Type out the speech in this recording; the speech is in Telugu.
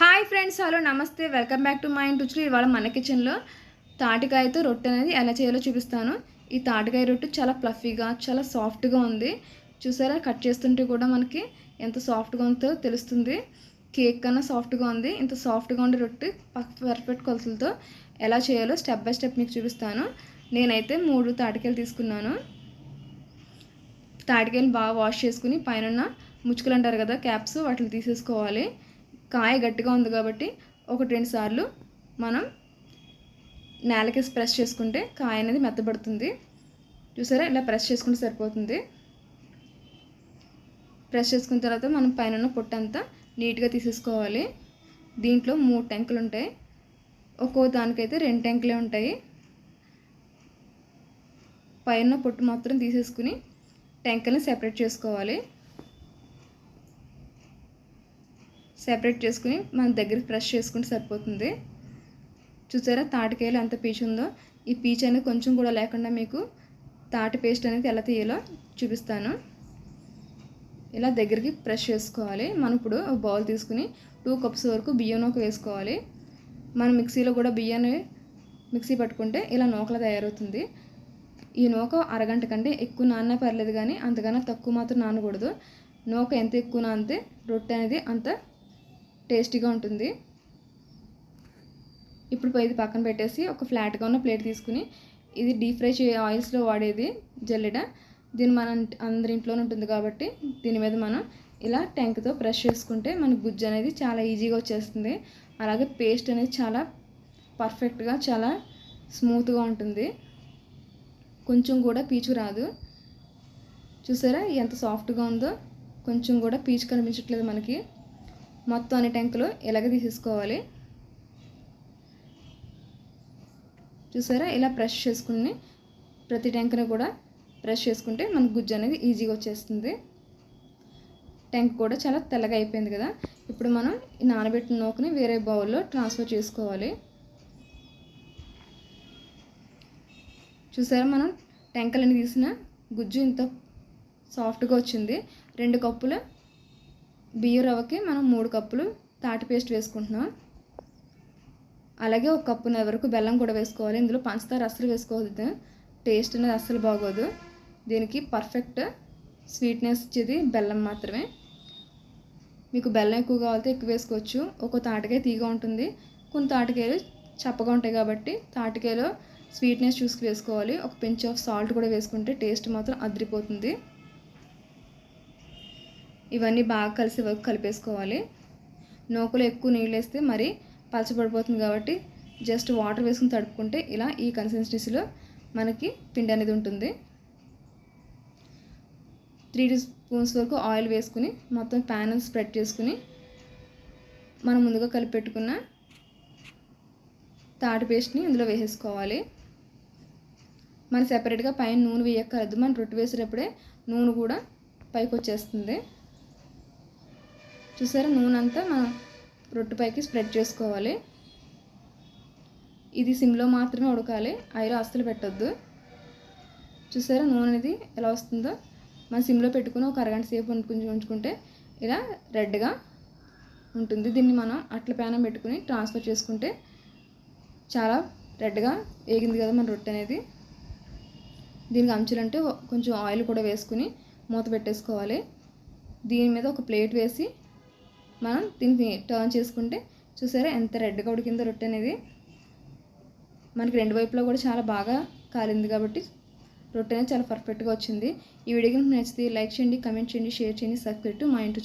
హాయ్ ఫ్రెండ్స్ హలో నమస్తే. వెల్కమ్ బ్యాక్ టు మై రుచులు ఇవాళ మన కిచెన్లో తాటికాయతో రొట్టె అనేది ఎలా చేయాలో చూపిస్తాను. ఈ తాటికాయ రొట్టె చాలా ప్లఫీగా చాలా సాఫ్ట్గా ఉంది. చూసారా? కట్ చేస్తుంటే కూడా మనకి ఎంత సాఫ్ట్గా ఉందో తెలుస్తుంది. కేక్ కన్నా సాఫ్ట్గా ఉంది. ఇంత సాఫ్ట్గా ఉండే రొట్టె పర్ఫెక్ట్ కొలతలతో ఎలా చేయాలో స్టెప్ బై స్టెప్ మీకు చూపిస్తాను. నేనైతే మూడు తాటికాయలు తీసుకున్నాను. తాటికాయలు బాగా వాష్ చేసుకుని పైన ముచ్చుకలు అంటారు కదా క్యాప్స్ వాటిని తీసేసుకోవాలి. కాయ గట్టిగా ఉంది కాబట్టి ఒకటి రెండు సార్లు మనం నేలకి ప్రెస్ చేసుకుంటే కాయ అనేది మెత్తబడుతుంది. చూసారా? ఇలా ప్రెస్ చేసుకుంటే సరిపోతుంది. ప్రెస్ చేసుకున్న తర్వాత మనం పైన పొట్టంతా నీట్గా తీసేసుకోవాలి. దీంట్లో మూడు ట్యాంకులు ఉంటాయి. ఒక్కో దానికైతే రెండు ట్యాంకులే ఉంటాయి. పైన పొట్టు మాత్రం తీసేసుకుని ట్యాంకుల్ని సెపరేట్ చేసుకోవాలి. సెపరేట్ చేసుకుని మన దగ్గర ఫ్రెష్ చేసుకుంటే సరిపోతుంది. చూసారా తాటికాయలు ఎంత పీచు ఉందో? ఈ పీచు అనేది కొంచెం కూడా లేకుండా మీకు తాటి పేస్ట్ అనేది ఎలా తీయాలో చూపిస్తాను. ఇలా దగ్గరికి ప్రెష్ చేసుకోవాలి. మనం ఇప్పుడు బౌల్ తీసుకుని టూ కప్స్ వరకు బియ్యం నూక వేసుకోవాలి. మనం మిక్సీలో కూడా బియ్యాన్ని మిక్సీ పట్టుకుంటే ఇలా నూకలు తయారవుతుంది. ఈ నూక అరగంట కంటే ఎక్కువ నాన్న పర్లేదు కానీ అంతకన్నా తక్కువ మాత్రం నానకూడదు. నూక ఎంత ఎక్కువ నానితే రొట్టె అనేది అంత టేస్టీగా ఉంటుంది. ఇప్పుడు ఇది పక్కన పెట్టేసి ఒక ఫ్లాట్గా ఉన్న ప్లేట్ తీసుకుని ఇది డీప్ ఫ్రై చే ఆయిల్స్లో వాడేది జల్లెడ. దీన్ని మన అందరింట్లోనే ఉంటుంది కాబట్టి దీని మీద మనం ఇలా ట్యాంక్తో బ్రష్ చేసుకుంటే మన గుజ్జు అనేది చాలా ఈజీగా వచ్చేస్తుంది. అలాగే పేస్ట్ అనేది చాలా పర్ఫెక్ట్గా చాలా స్మూత్గా ఉంటుంది. కొంచెం కూడా పీచు రాదు. చూసారా ఎంత సాఫ్ట్గా ఉందో? కొంచెం కూడా పీచు కనిపించట్లేదు మనకి. మొత్తం అన్ని ట్యాంకులు ఇలాగ తీసేసుకోవాలి. చూసారా? ఇలా ప్రెష్ చేసుకుని ప్రతి ట్యాంక్ని కూడా ప్రెష్ చేసుకుంటే మనకు గుజ్జు అనేది ఈజీగా వచ్చేస్తుంది. ట్యాంక్ కూడా చాలా తెల్లగా అయిపోయింది కదా? ఇప్పుడు మనం ఈ నానబెట్టిన నూకని వేరే బౌల్లో ట్రాన్స్ఫర్ చేసుకోవాలి. చూసారా? మనం ట్యాంకులన్నీ తీసిన గుజ్జు ఇంత సాఫ్ట్గా వచ్చింది. రెండు కప్పుల బియ్య రవ్వకి మనం మూడు కప్పులు తాటి పేస్ట్ వేసుకుంటున్నాం. అలాగే ఒక కప్పున వరకు బెల్లం కూడా వేసుకోవాలి. ఇందులో పంచదార అస్సలు వేసుకోవద్దు. టేస్ట్ అనేది అస్సలు బాగోదు. దీనికి పర్ఫెక్ట్ స్వీట్నెస్ ఇచ్చేది బెల్లం మాత్రమే. మీకు బెల్లం ఎక్కువ కావాలితే ఎక్కువ వేసుకోవచ్చు. ఒక తాటికాయ తీగా ఉంటుంది. కొన్ని తాటికాయలు చప్పగా ఉంటాయి కాబట్టి తాటికాయలో స్వీట్నెస్ చూసుకు వేసుకోవాలి. ఒక పెంచ్ ఆఫ్ సాల్ట్ కూడా వేసుకుంటే టేస్ట్ మాత్రం అదిరిపోతుంది. ఇవన్నీ బాగా కలిసి వర్క్ కలిపేసుకోవాలి. నూకలో ఎక్కువ నీళ్ళు వేస్తే మరి పలచబడిపోతుంది కాబట్టి జస్ట్ వాటర్ వేసుకుని తడుపుకుంటే ఇలా ఈ కన్సిస్టెన్సీలో మనకి పిండి అనేది ఉంటుంది. త్రీ టీ స్పూన్స్ వరకు ఆయిల్ వేసుకుని మొత్తం ప్యాన్ స్ప్రెడ్ చేసుకుని మనం ముందుగా కలిపి పెట్టుకున్న తాటి పేస్ట్ని ఇందులో వేసేసుకోవాలి. మనం సెపరేట్గా పైన నూనె వేయక్కర్లేదు. మనం రొట్టె వేసేటప్పుడే నూనె కూడా పైకి వచ్చేస్తుంది చూసారా? నూనె అంతా మనం రొట్టె పైకి స్ప్రెడ్ చేసుకోవాలి. ఇది సిమ్లో మాత్రమే ఉడకాలి. ఐరో అస్సలు పెట్టొద్దు. చూసారా? నూనె అనేది ఎలా వస్తుందో? మనం సిమ్లో పెట్టుకుని ఒక అరగంట సేపు వండుకుని ఉంచుకుంటే ఇలా రెడ్గా ఉంటుంది. దీన్ని మనం అట్ల ప్యానం పెట్టుకుని ట్రాన్స్ఫర్ చేసుకుంటే చాలా రెడ్గా వేగింది కదా మన రొట్టె అనేది. దీనికి అంచులంటే కొంచెం ఆయిల్ కూడా వేసుకుని మూత పెట్టేసుకోవాలి. దీని మీద ఒక ప్లేట్ వేసి మనం దీన్ని టర్న్ చేసుకుంటే చూసారా ఎంత రెడ్గా ఉడికిందో రొట్టె అనేది? మనకి రెండు వైపులో కూడా చాలా బాగా కాలింది కాబట్టి రొట్టె అనేది చాలా పర్ఫెక్ట్గా వచ్చింది. ఈ వీడియో నచ్చితే లైక్ చేయండి కమెంట్ చేయండి షేర్ చేయండి సబ్స్క్రైబ్ మా ఇంటి